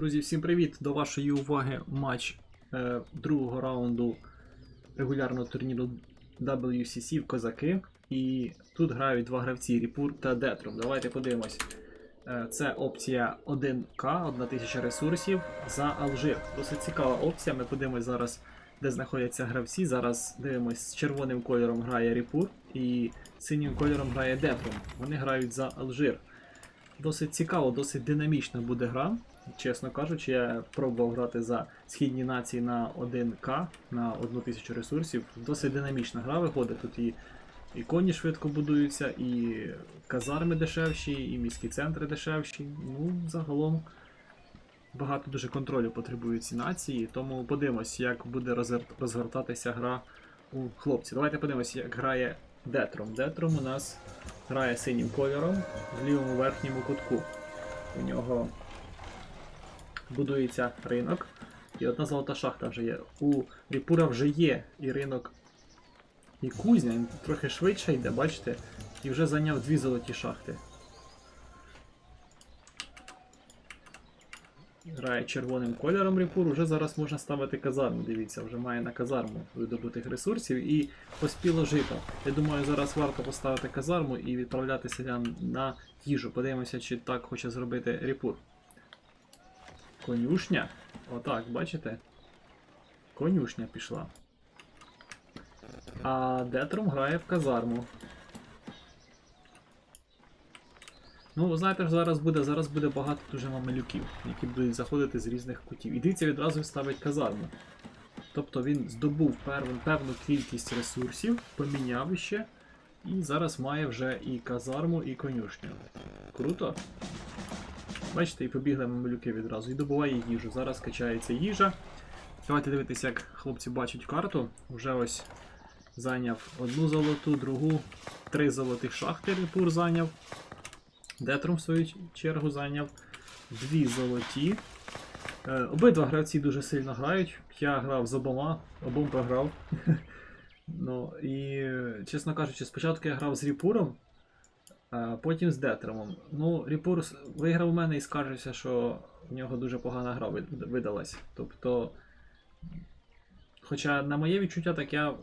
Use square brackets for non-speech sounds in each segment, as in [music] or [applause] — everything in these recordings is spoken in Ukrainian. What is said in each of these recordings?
Друзі, всім привіт! До вашої уваги матч е, другого раунду регулярного турніру WCC в Козаки. І тут грають два гравці Ріпур та Детрум. Давайте подивимось. Е, це опція 1К, 1000 ресурсів за Алжир. Досить цікава опція. Ми подивимось зараз, де знаходяться гравці. Зараз дивимось, червоним кольором грає Ріпур і синім кольором грає Детрум. Вони грають за Алжир. Досить цікаво, досить динамічна буде гра. Чесно кажучи, я пробував грати за східні нації на 1К на 1000 ресурсів. Досить динамічна гра виходить. Тут і, і коні швидко будуються, і казарми дешевші, і міські центри дешевші. Ну, загалом багато дуже контролю потребують ці нації. Тому подивимось, як буде розгортатися гра у хлопців. Давайте подивимось, як грає Детром. Детром у нас грає синім кольором в лівому верхньому кутку. У нього будується ринок. І одна золота шахта вже є. У Ріпура вже є і ринок, і кузня. Він трохи швидше йде, бачите? І вже зайняв дві золоті шахти. Грає червоним кольором Ріпур, вже зараз можна ставити казарму. Дивіться, вже має на казарму видобутих ресурсів і поспіло жито. Я думаю, зараз варто поставити казарму і відправляти селян на їжу. Подивимося, чи так хоче зробити Ріпур. Конюшня. Отак, бачите? Конюшня пішла. А Детрум грає в казарму. Ну, ви знаєте, ж зараз буде, зараз буде багато дуже мамелюків, які будуть заходити з різних кутів. І дивіться, відразу ставить казарму. Тобто він здобув певну, певну кількість ресурсів, поміняв ще, і зараз має вже і казарму, і конюшню. Круто. Бачите, і побігли мамелюки відразу. І добуває їжу. Зараз качається їжа. Давайте дивитися, як хлопці бачать карту. Вже ось зайняв одну золоту, другу, три золотих шахти Ріпур зайняв. Детрум, в свою чергу, зайняв дві золоті. Е, обидва гравці дуже сильно грають. Я грав з обома, обом програв. [laughs] ну, і, чесно кажучи, спочатку я грав з Ріпуром, потім з Детромом. Ну, Ріпур с- виграв у мене і скаржився, що в нього дуже погана гра видалась. Тобто, хоча на моє відчуття, так я.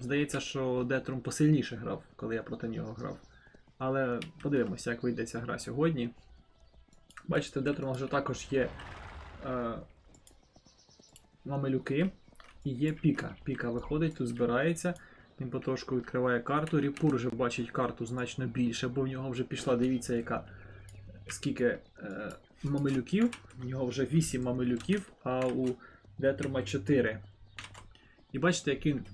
Здається, що Детром посильніше грав, коли я проти нього грав. Але подивимося, як вийде ця гра сьогодні. Бачите, в Детрома вже також є е, мамелюки і є піка. Піка виходить, тут збирається. Він потрошку відкриває карту. Ріпур вже бачить карту значно більше, бо в нього вже пішла, дивіться, яка скільки е, мамелюків. В нього вже 8 мамелюків, а у Детрома 4. І бачите, як він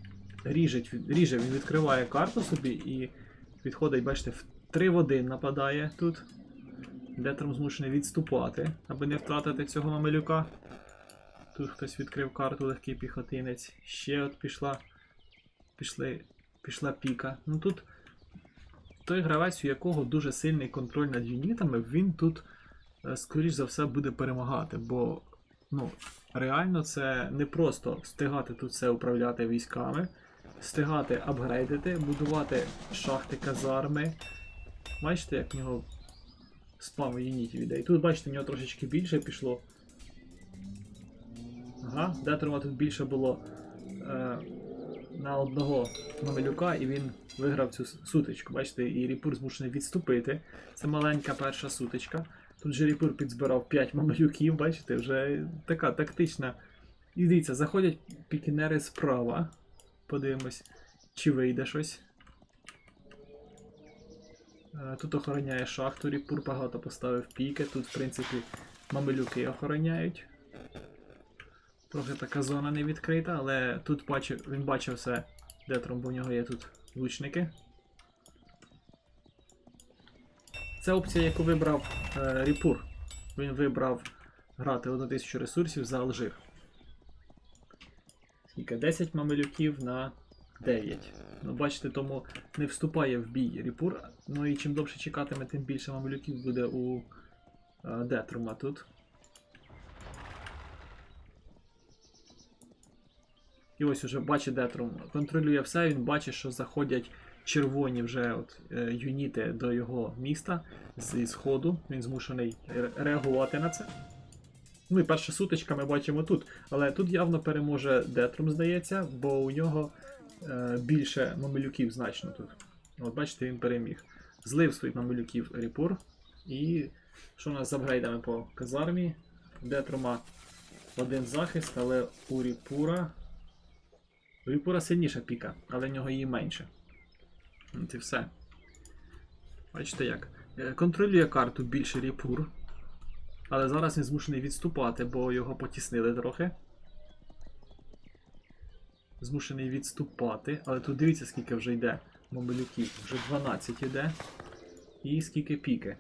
ріжить, ріже, він відкриває карту собі і відходить, бачите, в 3 в 1 нападає тут. Детром змушений відступати, аби не втратити цього мамелюка. Тут хтось відкрив карту, легкий піхотинець. Ще от пішла. Пішли, пішла піка. Ну тут той гравець, у якого дуже сильний контроль над юнітами, він тут, е, скоріш за все, буде перемагати. Бо ну, реально це не просто встигати тут все управляти військами, встигати апгрейдити, будувати шахти казарми. Бачите, як в нього спам юнітів іде. І тут, бачите, в нього трошечки більше пішло. Ага, Детрома тут більше було е, на одного мамелюка, і він виграв цю сутичку. Бачите, і Ріпур змушений відступити. Це маленька перша сутичка. Тут же Ріпур підзбирав 5 мамелюків, бачите, вже така тактична. І дивіться, заходять пікінери справа. Подивимось, чи вийде щось. Е, Тут охороняє шахту, Ріпур багато поставив піки. Тут, в принципі, мамелюки охороняють. Трохи така зона не відкрита, але тут бачив, він бачив все Детром, бо в нього є тут лучники. Це опція, яку вибрав е, Ріпур. Він вибрав грати 1000 ресурсів за Алжир. Скільки? 10 мамелюків на 9. Ну, бачите, тому не вступає в бій Ріпур. Ну і чим довше чекатиме, тим більше мамелюків буде у е, Детрума тут. І ось уже бачить Детрум, контролює все, він бачить, що заходять червоні вже от, е, юніти до його міста зі сходу. Він змушений реагувати на це. Ну і перша сутичка ми бачимо тут. Але тут явно переможе Детром, здається, бо у нього е, більше мамилюків значно тут. От бачите, він переміг. Злив своїх мамилюків Ріпур. І що у нас з апгрейдами по казармі? Детрома один захист, але у Ріпура. У Ріпура сильніша піка, але в нього її менше. От і все. Бачите як. Е, Контролює карту більше Ріпур. Але зараз він змушений відступати, бо його потіснили трохи. Змушений відступати. Але тут дивіться, скільки вже йде мобилюків. Вже 12 йде. І скільки піки.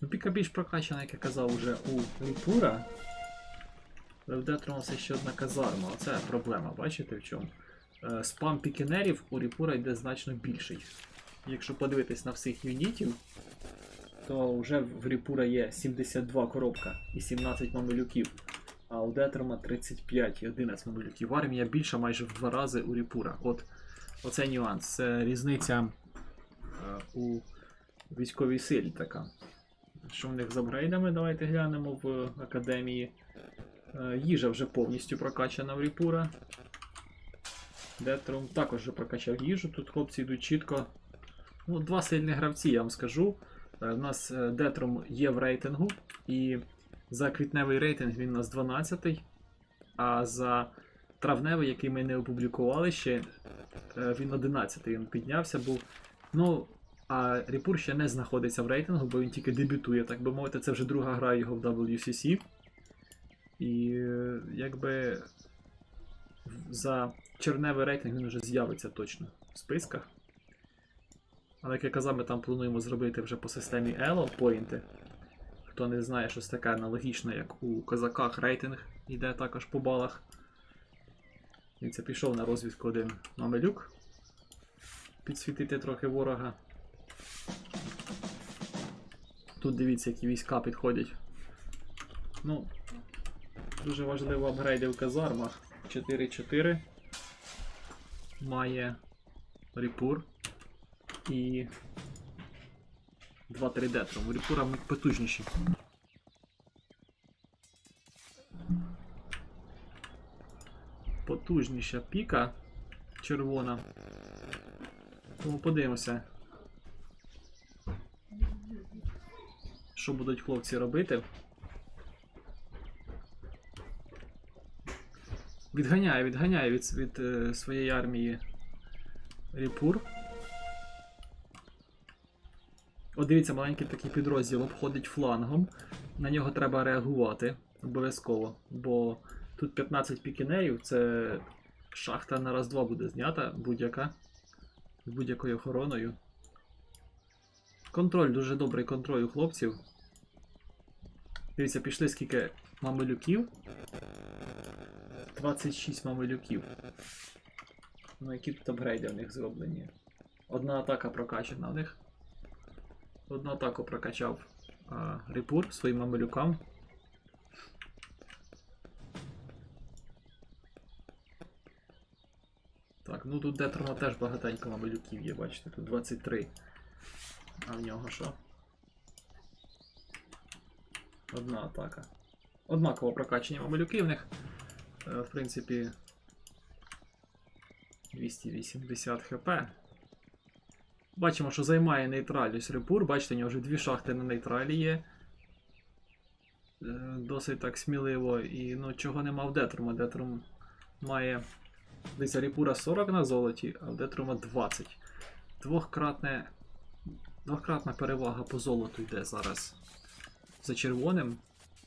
Ну, піка більш прокачана, як я казав, уже у Ріпура. Все ще одна казарма. Оце проблема, бачите в чому? Е, Спам пікінерів у Ріпура йде значно більший. Якщо подивитись на всіх юнітів, то вже в Ріпура є 72 коробка і 17 мамилюків. А у Детрома 35 і 11 мамилюків. Армія більша майже в два рази у Ріпура. От оце нюанс. Це різниця е, у військовій силі така. Що в них з апгрейдами? Давайте глянемо в академії. Е, Їжа вже повністю прокачана в Ріпура. Детром також вже прокачав їжу. Тут хлопці йдуть чітко. Ну, два сильні гравці, я вам скажу. Е, У нас е, Детром є в рейтингу, і за квітневий рейтинг він у нас 12-й, а за травневий, який ми не опублікували ще, е, він 11-й. Він піднявся був. Ну, а Ріпур ще не знаходиться в рейтингу, бо він тільки дебютує, так би мовити, це вже друга гра його в WCC. І е, якби за червневий рейтинг він вже з'явиться точно в списках. Але як я казав, ми там плануємо зробити вже по системі Elo поінти. Хто не знає, щось таке аналогічне, як у козаках рейтинг йде також по балах. Він це пішов на розвідку один мамелюк. Підсвітити трохи ворога. Тут дивіться, які війська підходять. Ну, дуже важливо апгрейди в казармах. 4-4 має Ріпур і 2-3 детром. У Ріпура потужніші. Потужніша піка червона. Тому подивимося. Що будуть хлопці робити? Відганяє, відганяє від, від е, своєї армії Ріпур. От дивіться, маленький такий підрозділ обходить флангом. На нього треба реагувати обов'язково. Бо тут 15 пікінерів, це шахта на раз-два буде знята будь-яка. З будь-якою охороною. Контроль, дуже добрий контроль у хлопців. Дивіться, пішли скільки мамилюків. 26 мамилюків. Ну, які тут апгрейди в них зроблені? Одна атака прокачана в них. Одну атаку прокачав а, Ріпур своїм мамилюкам. Так, ну тут Детрона теж багатенько мамилюків є, бачите, тут 23. А в нього що? Одна атака. Однаково прокачані мамилюки в них. Е, В принципі. 280 хп. Бачимо, що займає нейтраль ось Репур. Бачите, у нього вже дві шахти на нейтралі є. Е, Досить так сміливо. І ну, чого нема в Детрума. Детрум має. Дивіться, Репура 40 на золоті, а в Детрума 20. Двохкратне. Двохкратна перевага по золоту йде зараз за червоним.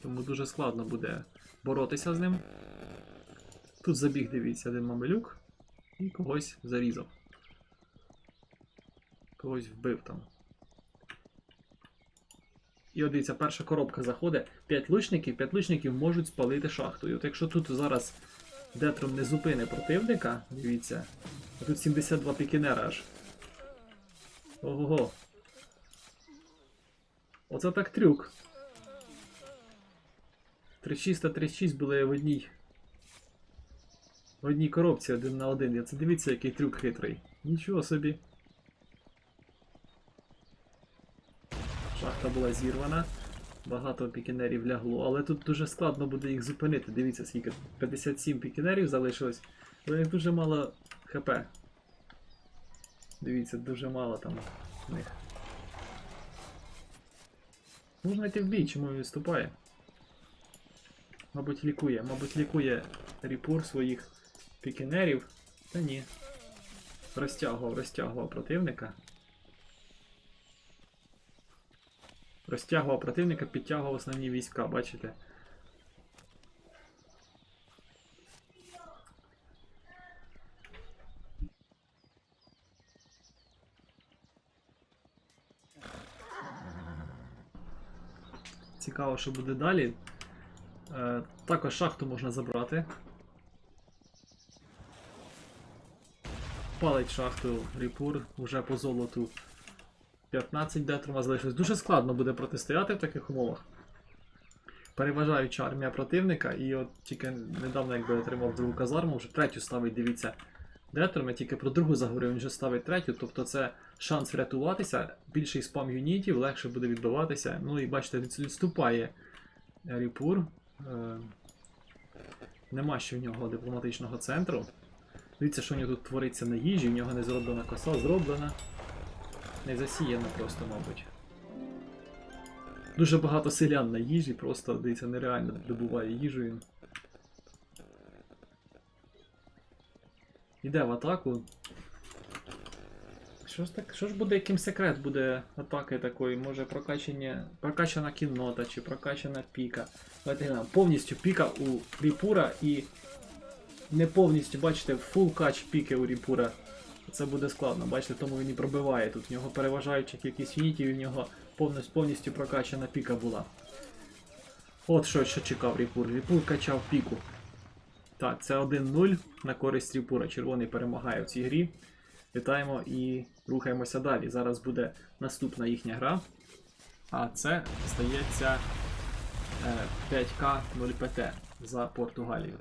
Тому дуже складно буде боротися з ним. Тут забіг, дивіться, один мамелюк і когось зарізав. Когось вбив там. І от дивіться, перша коробка заходить. 5 лучників, 5 лучників можуть спалити шахту. І от якщо тут зараз Детром не зупине противника, дивіться. а Тут 72 пікінера аж. Ого-го. Оце так трюк. 36 та 36 були в одній. В одній коробці один на один. Я це дивіться, який трюк хитрий. Нічого собі. Шахта була зірвана. Багато пікінерів лягло, але тут дуже складно буде їх зупинити. Дивіться, скільки 57 пікінерів залишилось. але них дуже мало ХП. Дивіться, дуже мало там них. Можна йти в бій, чому він відступає? Мабуть, лікує. Мабуть, лікує ріпур своїх пікінерів. Та ні. Розтягував, розтягував противника. Розтягував противника, підтягував основні війська, бачите? Цікаво, що буде далі. Е, також шахту можна забрати. Палить шахту Ріпур вже по золоту 15 детрума залишилось. Дуже складно буде протистояти в таких умовах. Переважаюча армія противника, і от тільки недавно якби отримав другу казарму, вже третю ставить, дивіться, детром. Я тільки про другу заговорив, він вже ставить третю, тобто це шанс врятуватися, більший спам юнітів, легше буде відбиватися. Ну і бачите, від- відступає Ріпур. Е, Нема ще в нього дипломатичного центру. Дивіться, що в нього тут твориться на їжі, в нього не зроблена коса, зроблена. Не засіяна просто, мабуть. Дуже багато селян на їжі, просто дивіться, нереально добуває їжу він. Іде в атаку. Що ж так, що ж буде, яким секрет буде атаки такої? Може прокачання, прокачана кіннота чи прокачана піка. Давайте глянемо. Повністю піка у Ріпура і не повністю, бачите, фул кач піки у Ріпура. Це буде складно, бачите, тому він і пробиває тут. В нього переважаюча кількість юнітів, і в нього повністю, повністю прокачана піка була. От що, що чекав Ріпур. Ріпур качав піку. Так, це 1-0 на користь Ріпура. Червоний перемагає в цій грі. Вітаємо і рухаємося далі. Зараз буде наступна їхня гра. А це стається е, 5К 0ПТ за Португалію.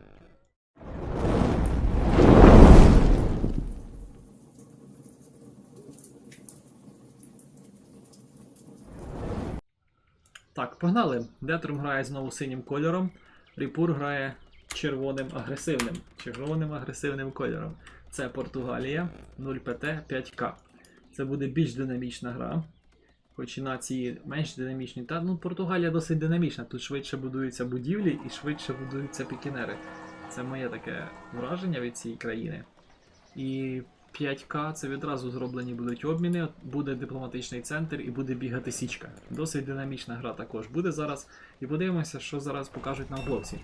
Так, погнали. Детрум грає знову синім кольором. Ріпур грає червоним агресивним. Червоним агресивним кольором. Це Португалія 0ПТ 5К. Це буде більш динамічна гра. Хоч і нації менш динамічні. Та ну Португалія досить динамічна. Тут швидше будуються будівлі і швидше будуються пікінери. Це моє таке враження від цієї країни. І 5К це відразу зроблені будуть обміни, буде дипломатичний центр і буде бігати січка. Досить динамічна гра також буде зараз. І подивимося, що зараз покажуть нам хлопці.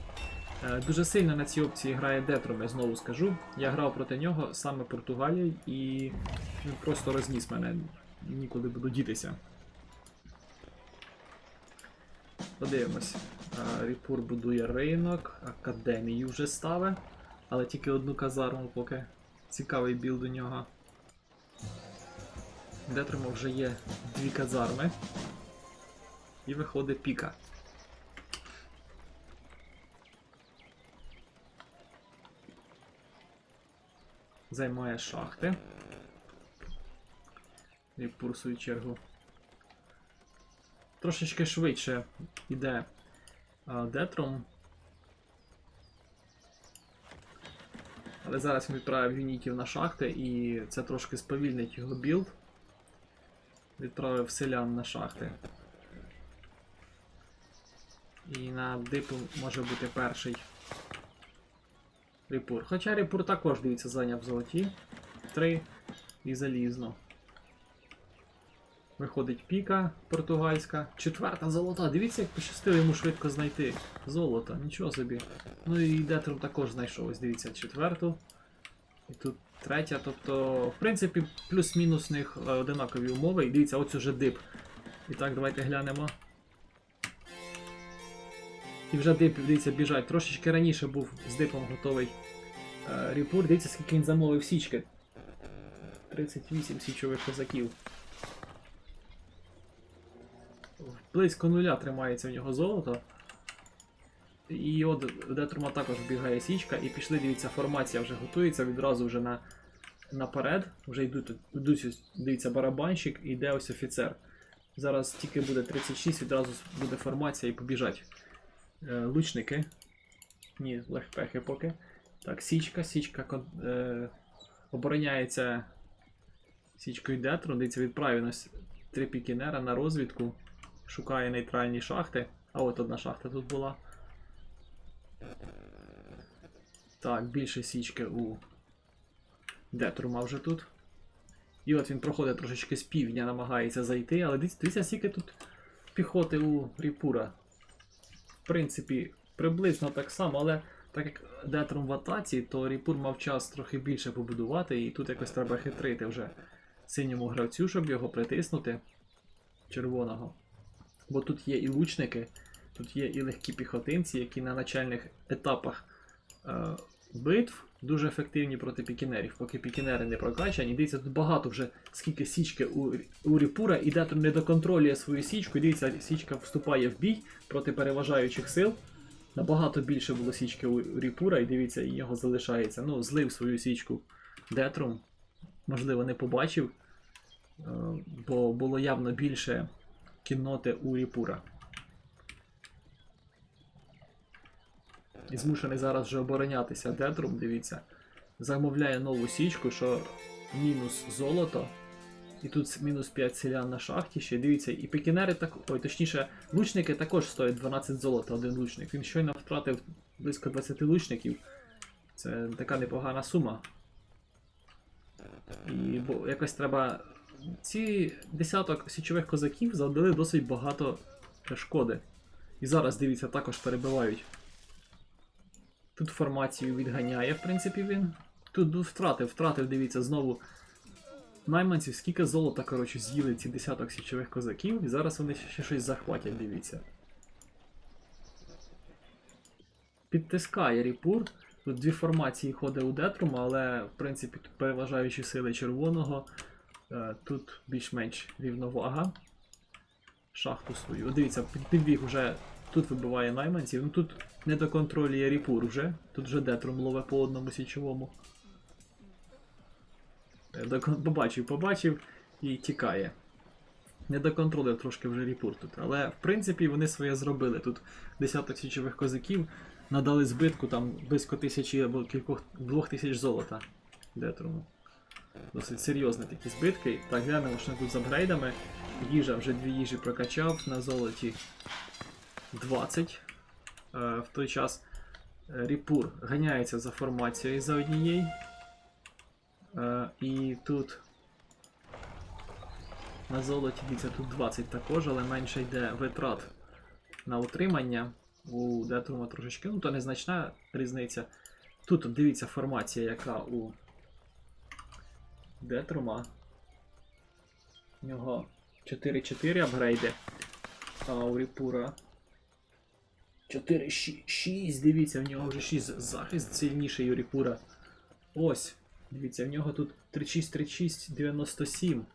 Е, Дуже сильно на цій опції грає Детром, я знову скажу. Я грав проти нього саме Португалією і просто розніс мене. Нікуди буду дітися. Подивимось. Е, Ріпур будує ринок, академію вже ставить, але тільки одну казарму поки. Цікавий білд у нього. Детримо вже є дві казарми. І виходить піка. Займає шахти. І в чергу. Трошечки швидше йде Детром. Але зараз він відправив юнітів на шахти і це трошки сповільнить його білд. Відправив селян на шахти. І на дипу може бути перший Ріпур. Хоча Ріпур також, дивіться, зайняв золоті. Три і залізно. Виходить піка португальська. Четверта золота. Дивіться, як пощастило йому швидко знайти золото. Нічого собі. Ну і Детром також знайшов. Ось дивіться, четверту. І тут третя. Тобто, в принципі, плюс-мінус них е, одинакові умови. І дивіться, ось уже дип. І так, давайте глянемо. І вже дип, дивіться, біжать. Трошечки раніше був з дипом готовий е, Ріпур. Дивіться, скільки він замовив січки. 38 січових козаків. Близько нуля тримається в нього золото. І от Детрума також вбігає січка, і пішли, дивіться, формація вже готується відразу вже на, наперед. Вже йдуть, йдуть дивіться, барабанщик і йде ось офіцер. Зараз тільки буде 36, відразу буде формація і побіжать. Е, лучники. Ні, легпехи поки. Так, січка, січка е, обороняється січкою Детру. Дивіться, відправив нас три пікінера на розвідку. Шукає нейтральні шахти. А от одна шахта тут була. Так, більше січки у Детрума вже тут. І от він проходить трошечки з півдня, намагається зайти, але дивіться, скільки тут піхоти у Ріпура. В принципі, приблизно так само, але так як Детрум в атаці, то Ріпур мав час трохи більше побудувати, і тут якось треба хитрити вже синьому гравцю, щоб його притиснути червоного. Бо тут є і лучники, тут є і легкі піхотинці, які на начальних етапах е, битв дуже ефективні проти пікінерів, поки пікінери не прокачані. Дивіться, тут багато вже скільки січки у, у Ріпура, і Детр не доконтролює свою січку. І Дивіться, січка вступає в бій проти переважаючих сил. Набагато більше було січки у Ріпура, і дивіться, і його залишається. Ну, злив свою січку Детрум. Можливо, не побачив, е, бо було явно більше кінноти у Ріпура. І змушений зараз вже оборонятися Детрум, дивіться. Замовляє нову січку, що мінус золото. І тут мінус 5 селян на шахті ще. Дивіться, і пекінери так. Ой, точніше, лучники також стоять 12 золота, один лучник. Він щойно втратив близько 20 лучників. Це така непогана сума. І бо якось треба. Ці десяток січових козаків завдали досить багато шкоди. І зараз, дивіться, також перебивають. Тут формацію відганяє, в принципі, він. Тут ну, втратив, втратив, дивіться, знову найманців, скільки золота, коротше, з'їли ці десяток січових козаків, і зараз вони ще щось захватять, дивіться. Підтискає Ріпур. Тут дві формації ходить у Детрум, але в принципі тут переважаючі сили червоного. Е, Тут більш-менш рівновага. Шахту свою. Дивіться, підбіг вже тут вибиває найманців. Ну тут не доконтролює Ріпур вже. Тут вже Детрум лове по одному січовому. Е, Побачив, побачив і тікає. Не доконтролив трошки вже Ріпур тут. Але в принципі вони своє зробили. Тут десяток січових козаків надали збитку там близько тисячі або кількох двох тисяч золота Детруму. Досить серйозні такі збитки. Так, глянемо, що тут з апгрейдами. Їжа вже дві їжі прокачав на золоті 20. Е, в той час е, Ріпур ганяється за формацією за однією. Е, і тут на золоті дивіться, тут 20 також, але менше йде витрат на утримання. У Детрума трошечки, ну то незначна різниця. Тут дивіться формація, яка у Детрума. У нього 4-4 апгрейди, а у Ріпура 4-6, дивіться, в нього вже 6 захист сильніший у Ріпура. Ось, дивіться, в нього тут 36-36, 97.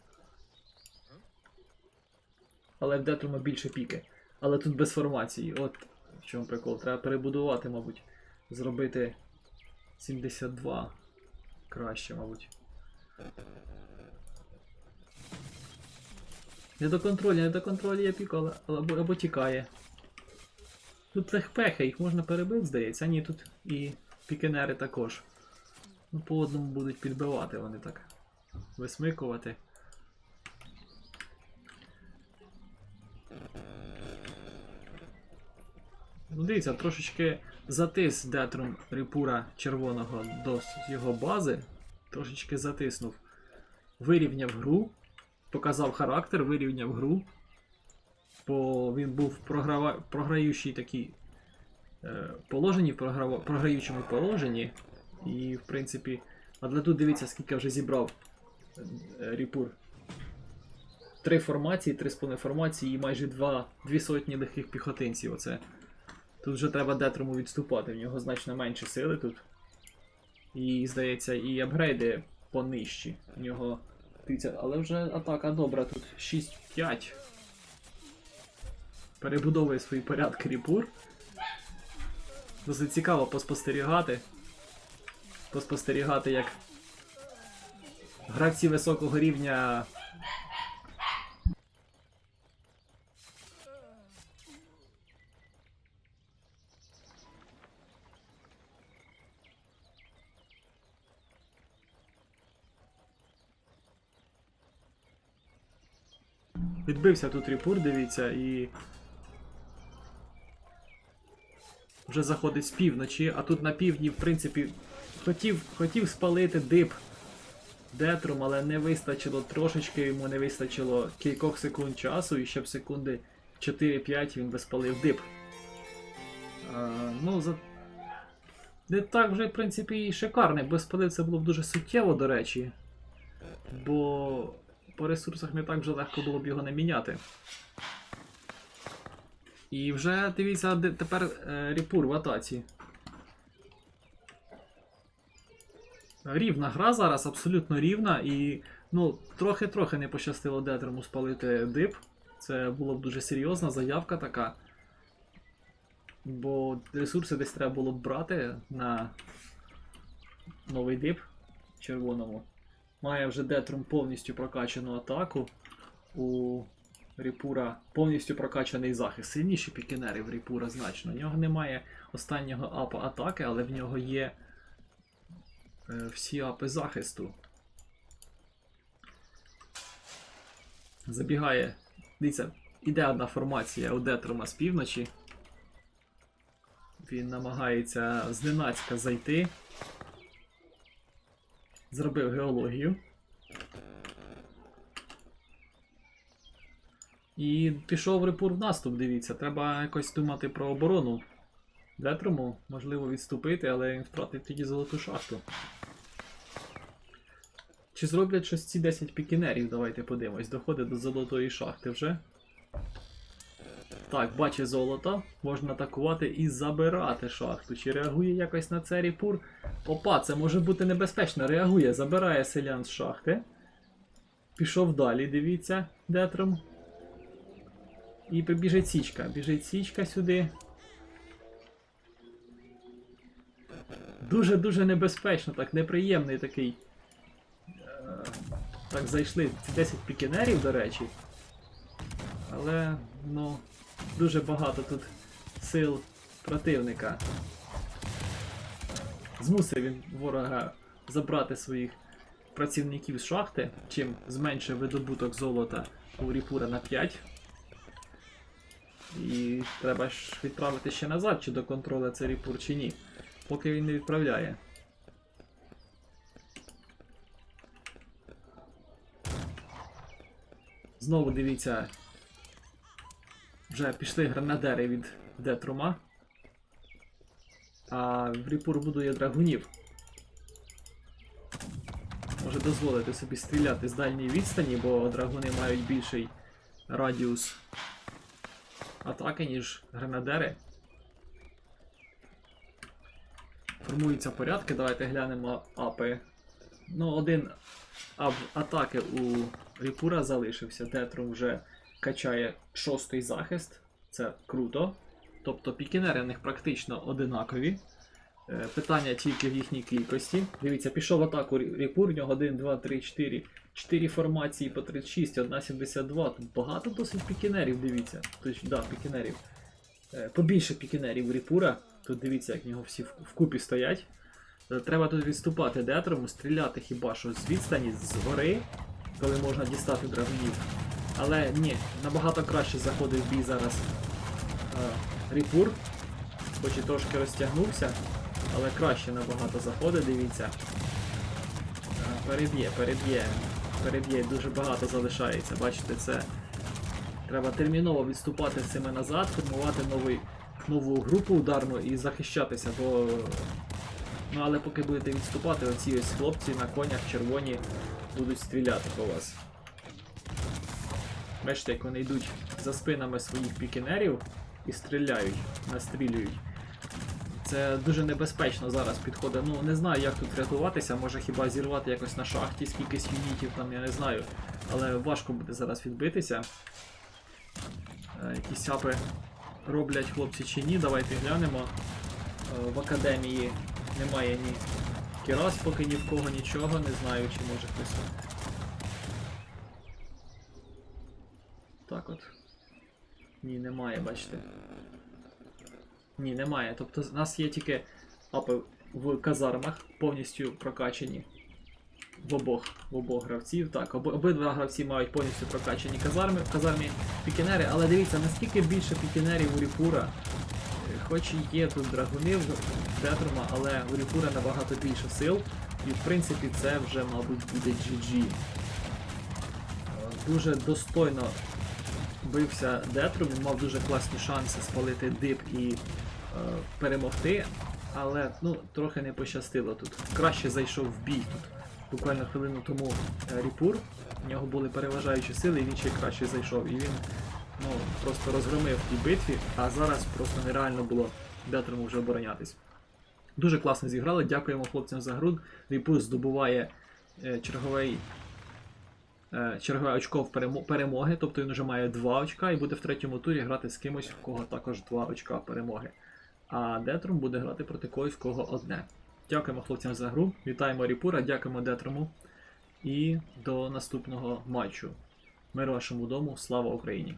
Але в Детрума більше піки. Але тут без формації. От в чому прикол. Треба перебудувати, мабуть. Зробити 72 краще, мабуть. Не до контролю, не до контролю але але або, або тікає. Тут легпехи, їх можна перебити, здається. А ні, тут і пікенери також. Ну, по одному будуть підбивати вони так. Висмикувати. Ну, дивіться, трошечки затис Детрум Ріпура червоного до його бази. Трошечки затиснув. Вирівняв гру. Показав характер, вирівняв гру. Бо він був програва... програючий такий е, положенні, в програва... програючому положенні. І, в принципі, але тут дивіться, скільки вже зібрав е, Ріпур. Три формації, три з формації і майже два, дві сотні легких піхотинців. Оце. Тут вже треба Детрому відступати, в нього значно менше сили тут. І, здається, і апгрейди понижчі. У нього. Дивіться, але вже атака добра, тут 6-5. Перебудовує свої порядки Ріпур. Досить цікаво поспостерігати. Поспостерігати, як гравці високого рівня Відбився тут репур, дивіться, і. Вже заходить з півночі, а тут на півдні, в принципі, хотів, хотів спалити дип Детрум, але не вистачило трошечки, йому не вистачило кількох секунд часу, і ще б секунди 4-5 він би спалив дип. А, ну, за... Не так вже, в принципі, і шикарний, бо спалив це було б дуже суттєво, до речі. Бо по ресурсах не так вже легко було б його не міняти. І вже дивіться, де тепер е, репур в атаці. Рівна гра зараз, абсолютно рівна, і ну, трохи-трохи не пощастило Детрому спалити дип. Це було б дуже серйозна заявка така. Бо ресурси десь треба було б брати на новий дип червоному. Має вже Детрум повністю прокачану атаку. У Ріпура повністю прокачаний захист. Сильніші пікінери в Ріпура значно. У нього немає останнього апа атаки, але в нього є е, всі апи захисту. Забігає. Дивіться, іде одна формація у Детрума з півночі. Він намагається зненацька зайти. Зробив геологію. І пішов репур в наступ, дивіться. Треба якось думати про оборону. Детрому, можливо, відступити, але він втратить тоді золоту шахту. Чи зроблять щось ці 10 пікінерів? Давайте подивимось. Доходить до золотої шахти вже. Так, бачить золото. Можна атакувати і забирати шахту. Чи реагує якось на це ріпур? Опа, це може бути небезпечно. Реагує, забирає селян з шахти. Пішов далі, дивіться, детром. І прибіжить січка. Біжить січка сюди. Дуже-дуже небезпечно, так, неприємний такий. Е, Так, зайшли 10 пікінерів, до речі. Але, ну, дуже багато тут сил противника. Змусив він ворога забрати своїх працівників з шахти, чим зменшив видобуток золота у Ріпура на 5. І треба ж відправити ще назад, чи до контролю це Ріпур, чи ні. Поки він не відправляє. Знову дивіться. Вже пішли гранадери від Детрума. А в Ріпур будує драгунів. Може дозволити собі стріляти з дальньої відстані, бо драгуни мають більший радіус атаки, ніж гренадери. Формуються порядки, давайте глянемо апи. Ну, один ап атаки у Ріпура залишився. Тетрум вже качає шостий захист. Це круто. Тобто пікінери в них практично одинакові. Е, Питання тільки в їхній кількості. Дивіться, пішов в атаку Ріпур, в нього 1, 2, 3, 4. 4 формації по 36, 1,72. Тут багато досить пікінерів, дивіться. Тут, да, пікінерів. Е, Побільше пікінерів Ріпура. Тут дивіться, як в нього всі вкупі стоять. Е, Треба тут відступати детрому, стріляти хіба що з відстані, з гори, коли можна дістати драгунів. Але ні, набагато краще заходить в бій зараз е, Ріпур. Хоч і трошки розтягнувся, але краще набагато заходить, дивіться. Е, Переб'є, переб'є. Переб'є, дуже багато залишається. Бачите, це. Треба терміново відступати з цими назад, формувати новий, нову групу ударну і захищатися, бо. Ну але поки будете відступати, оці ось хлопці на конях червоні будуть стріляти по вас. Бачите, як вони йдуть за спинами своїх пікінерів і стріляють, настрілюють. Це дуже небезпечно зараз підходить. Ну не знаю, як тут рятуватися, може хіба зірвати якось на шахті скількись юнітів там, я не знаю. Але важко буде зараз відбитися. Е, Якісь апи роблять хлопці чи ні, давайте глянемо. Е, В академії немає ні кірас, поки ні в кого нічого, не знаю, чи може хтось. Так от. Ні, немає, бачите. Ні, немає. Тобто в нас є тільки апи в казармах повністю прокачані. в обох, в обох гравців. Так, об, обидва гравці мають повністю прокачані казарми, казармі пікінери, але дивіться, наскільки більше пікінерів у Ріпура. Хоч і є тут драгуни в Детрума, але у Ріпура набагато більше сил. І в принципі це вже, мабуть, буде GG. Дуже достойно бився Детрум, він мав дуже класні шанси спалити дип і е, перемогти, але ну, трохи не пощастило тут. Краще зайшов в бій тут. Буквально хвилину тому е, Ріпур. У нього були переважаючі сили, і він ще краще зайшов. І він ну, просто розгромив в тій битві, а зараз просто нереально було Детрому вже оборонятись. Дуже класно зіграли, дякуємо хлопцям за гру. Ріпур здобуває е, черговий чергове очко в перемоги, тобто він вже має 2 очка і буде в третьому турі грати з кимось, в кого також 2 очка перемоги. А Детром буде грати проти когось, в кого одне. Дякуємо хлопцям за гру. Вітаємо Ріпура, дякуємо Детрому. І до наступного матчу. Мир вашому дому, слава Україні!